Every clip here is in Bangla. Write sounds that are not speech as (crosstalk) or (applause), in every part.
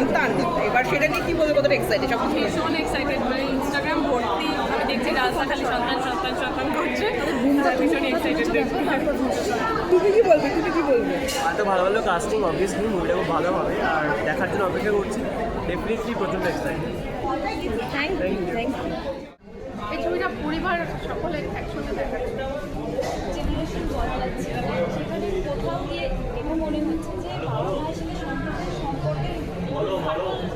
সন্তান এবার সেটা নিয়ে কি বলব কতটা এক্সাইটেড সব কিছু ভীষণ এক্সাইটেড মানে ইনস্টাগ্রাম ভর্তি আমি দেখছি রাস্তা খালি সন্তান সন্তান সন্তান করছে। ভীষণ এক্সাইটেড তুমি কি বলবে তুমি কি বলবে? এত ভালো ভালো কাস্টিং অবভিয়াসলি মুভিটা খুব ভালো হবে। আর দেখার জন্য অপেক্ষা করছি। ডেফিনেটলি প্রচণ্ড excited thank you thank you এই ছবিটা পরিবার সকলে একসঙ্গে দেখা জেনারেশন বলা যাচ্ছে সেখানে কোথাও গিয়ে এমন মনে হচ্ছে যে বাবা মায়ের সাথে সন্তানের সম্পর্কের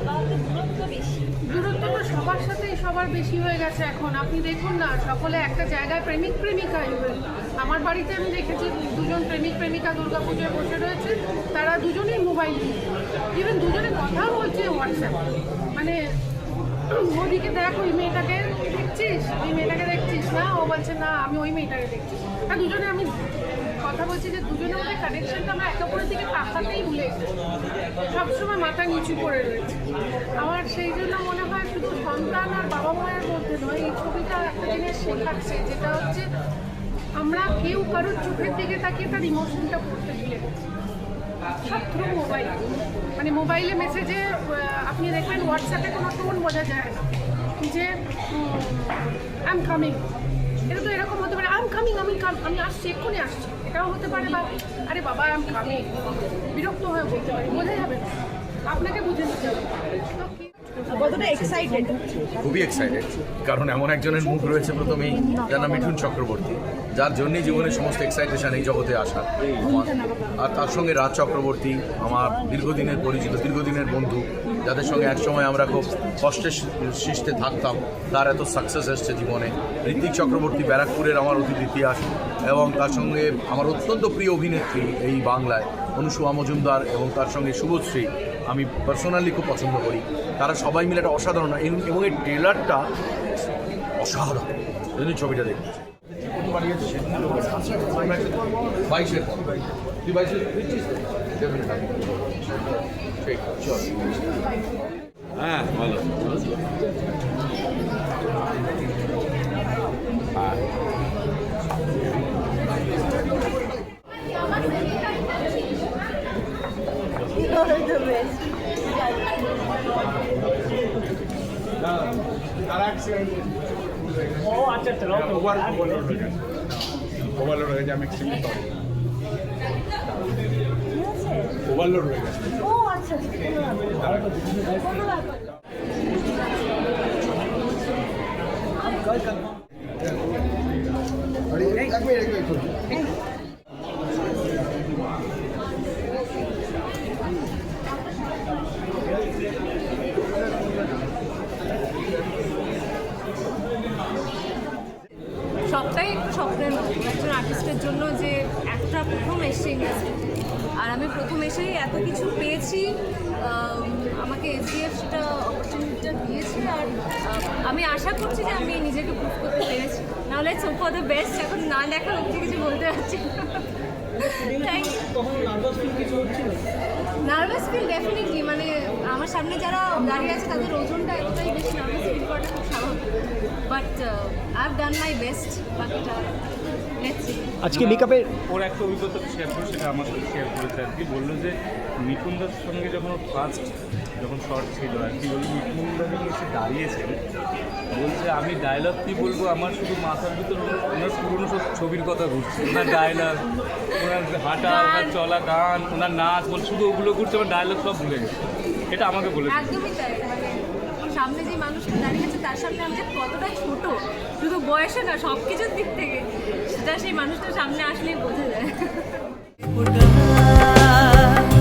বা একটা দূরত্ব বেশি দূরত্ব তো সবার সাথে সবার বেশি হয়ে গেছে এখন। আপনি দেখুন না, সকলে একটা জায়গায় প্রেমিক প্রেমিকা ইভেন আমার বাড়িতে আমি দেখেছি, দুজন প্রেমিক প্রেমিকা দুর্গাপুজোয় বসে রয়েছে, তারা দুজনেই মোবাইল নিয়ে। ইভেন দুজনে কথা বলছে হোয়াটসঅ্যাপ মানে ওদিকে দেখ ওই মেয়েটাকে দেখছিস? ওই মেয়েটাকে দেখছিস না? ও বলছে, না, আমি ওই মেয়েটাকে দেখছি। আর দুজনে আমি কথা বলছি যে দুজনের মধ্যে কানেকশনটা আমরা একে অপরের দিকে তাকাতেই ভুলে গেছি। সবসময় মাথা নিচু করে রয়েছে। আমার সেই জন্য মনে হয় শুধু সন্তান আর বাবা মায়ের মধ্যে নয়, এই ছবিটা একটা জিনিস শেখাচ্ছে, যেটা হচ্ছে আমরা কেউ কারোর চোখের দিকে তাকিয়ে তার ইমোশনটা পড়তে ভুলে গেছি। মোবাইল মানে মোবাইলে মেসেজে আপনি দেখবেন হোয়াটসঅ্যাপে কোনো টোন বোঝা যায় না, যে আই এম কামিং এটা তো এরকম হতে পারে আই এম কামিং আমি আমি আসছি, এক্ষুনি আসছি। এটাও হতে পারে বা আরে বাবা আই এম বিরক্ত হয়ে বলতে পারি বোঝা যাবে না। আপনাকে বুঝে নিতে হবে। তো কি কতটা এক্সাইটেড খুবই এক্সাইটেড কারণ এমন একজনের মুখ রয়েছে প্রথমেই যার নাম মিঠুন চক্রবর্তী যার জন্যই জীবনের সমস্ত এক্সাইটেশন এই জগতে আসা আর তার সঙ্গে রাজ চক্রবর্তী আমার দীর্ঘদিনের পরিচিত দীর্ঘদিনের বন্ধু যাদের সঙ্গে একসময় আমরা খুব কষ্টের সৃষ্টে থাকতাম, তার এত সাকসেস এসছে জীবনে। ঋত্বিক চক্রবর্তী ব্যারাকপুরের আমার অতীত ইতিহাস এবং তার সঙ্গে আমার অত্যন্ত প্রিয় অভিনেত্রী এই বাংলায় অনুসুয়া মজুমদার এবং তার সঙ্গে শুভশ্রী, আমি পার্সোনালি খুব পছন্দ করি। তারা সবাই মিলে একটা অসাধারণ এবং এই ট্রেলারটা অসাধারণ। ছবিটা দেখছি বাইশের পর। তুই বাইশে দিচ্ছিস তো? Definitely. ঠিক চল হ্যাঁ ভালো ও আচ্ছা আচ্ছা ওভারলোড হয়ে গেছে আমি এক্সট্রিমলি সরি ওভারলোড হয়ে গেছে ও। সবটাই স্বপ্নের মতো একজন আর্টিস্টের জন্য যে একটা প্রথম এসে গেছে আর আমি প্রথম এসেই এত কিছু পেয়েছি আম, আমাকে এসডিএফ সেটা অপরচুনিটিটা দিয়েছে আর আমি আশা করছি যে আমি নিজেকে প্রুভ করতে পেরেছি। নাহলে সো ফর দ্য বেস্ট এখন না দেখা অব্দি কিছু বলতে পারছি নার্ভাস ফিল ডেফিনেটলি মানে আমার সামনে যারা দাঁড়িয়ে আছে তাদের ওজনটা এতটাই বেশি নার্ভাস ফিল করাটা খুব স্বাভাবিক but I done my best বাকিটা আজকে মেকআপের ওর একটা অভিজ্ঞতা শেয়ার করে সেটা আমার সাথে শেয়ার করেছে। আর কি বলল যে মিঠুনদার সঙ্গে যখন ওর ফার্স্ট যখন শর্ট ছিল আর কি বলল মিঠুনদা যখন এসে দাঁড়িয়েছেন বলছে আমি ডায়লগ কি বলব? আমার শুধু মাথার ভিতর ওনার পুরনো সব ছবির কথা ঘুরছে। ওনার ডায়লগ ওনার হাঁটা ওনার চলা গান ওনার নাচ বল শুধু ওগুলো ঘুরছে আমার ডায়লগ সব ভুলে গেছে। এটা আমাকে বলেছে। সামনে যে মানুষটা দাঁড়িয়ে আছে তার সামনে আমি যে কতটা ছোট, শুধু বয়সে না সব কিছুর দিক থেকে, সেটা সেই মানুষটার সামনে আসলেই বোঝা যায়। (laughs)